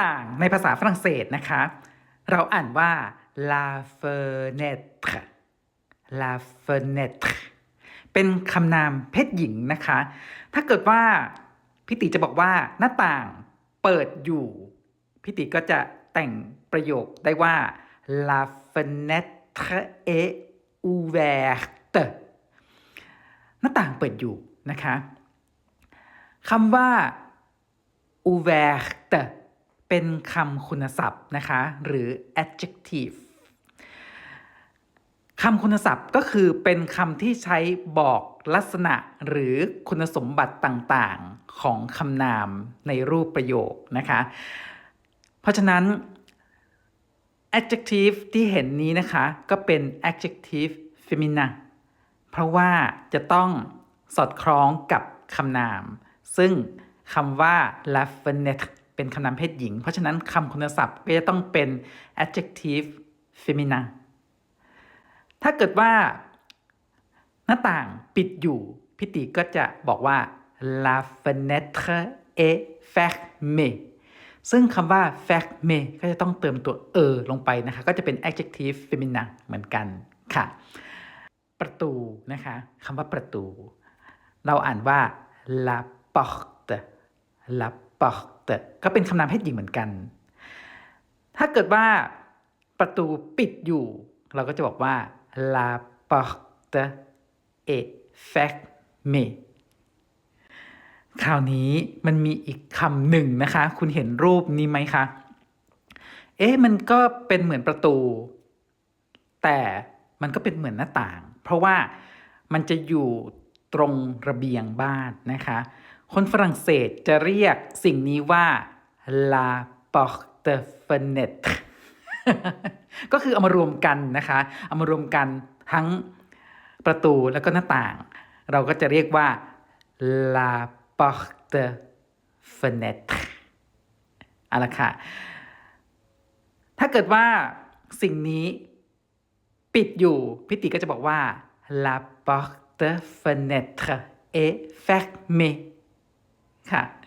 ต่างในภาษาฝรั่งเศสนะคะ เราอ่านว่า la fenêtre la fenêtre เป็นคำนามเพศหญิงนะคะ ถ้าเกิดว่าพี่ติจะบอกว่าหน้าต่างเปิดอยู่ พี่ติก็จะแต่งประโยคได้ว่า la fenêtre est ouverte หน้าต่างเปิดอยู่นะคะคำว่า ouverte เป็นคำคุณศัพท์นะคะ หรือ adjective คำคุณศัพท์ก็คือเป็นคำที่ใช้บอกลักษณะหรือคุณสมบัติต่างๆของคำนามในรูปประโยคนะคะ เพราะฉะนั้น adjective ที่เห็นนี้นะคะก็เป็น adjective feminine เพราะว่าจะต้องสอดคล้องกับคำนาม ซึ่งคำว่า la fenêtre เป็นคำนามเพศหญิง เพราะฉะนั้นคำคุณศัพท์ก็จะต้องเป็น adjective feminine ถ้าเกิดว่าหน้าต่างปิดอยู่พิติก็จะบอกว่า la fenêtre est fermée ซึ่งคำว่า fermée ก็จะต้องเติมตัวเออลงไปนะคะ ก็จะเป็น adjective feminine เหมือนกันค่ะ ประตูนะคะคำว่าประตู เราอ่านว่า la porte la porte ก็เป็นคำนามเพศหญิงเหมือนกัน ถ้าเกิดว่าประตูปิดอยู่ เราก็จะบอกว่า la porte est fermée คราวนี้มันมีอีกคำหนึ่งนะคะ คุณเห็นรูปนี้ไหมคะ เอ๊ะมันก็เป็นเหมือนประตู แต่มันก็เป็นเหมือนหน้าต่าง เพราะว่ามันจะอยู่ตรงระเบียงบ้านนะคะ คนฝรั่งเศสจะเรียกสิ่งนี้ว่า la porte fenêtre ก็คือเอามารวมกันนะคะ เอามารวมกันทั้งประตูแล้วก็หน้าต่าง เราก็จะเรียกว่า la porte fenêtre อาละค่ะ ถ้าเกิดว่าสิ่งนี้ปิดอยู่ พิติก็จะบอกว่า la porte fenêtre est fermée ค่ะ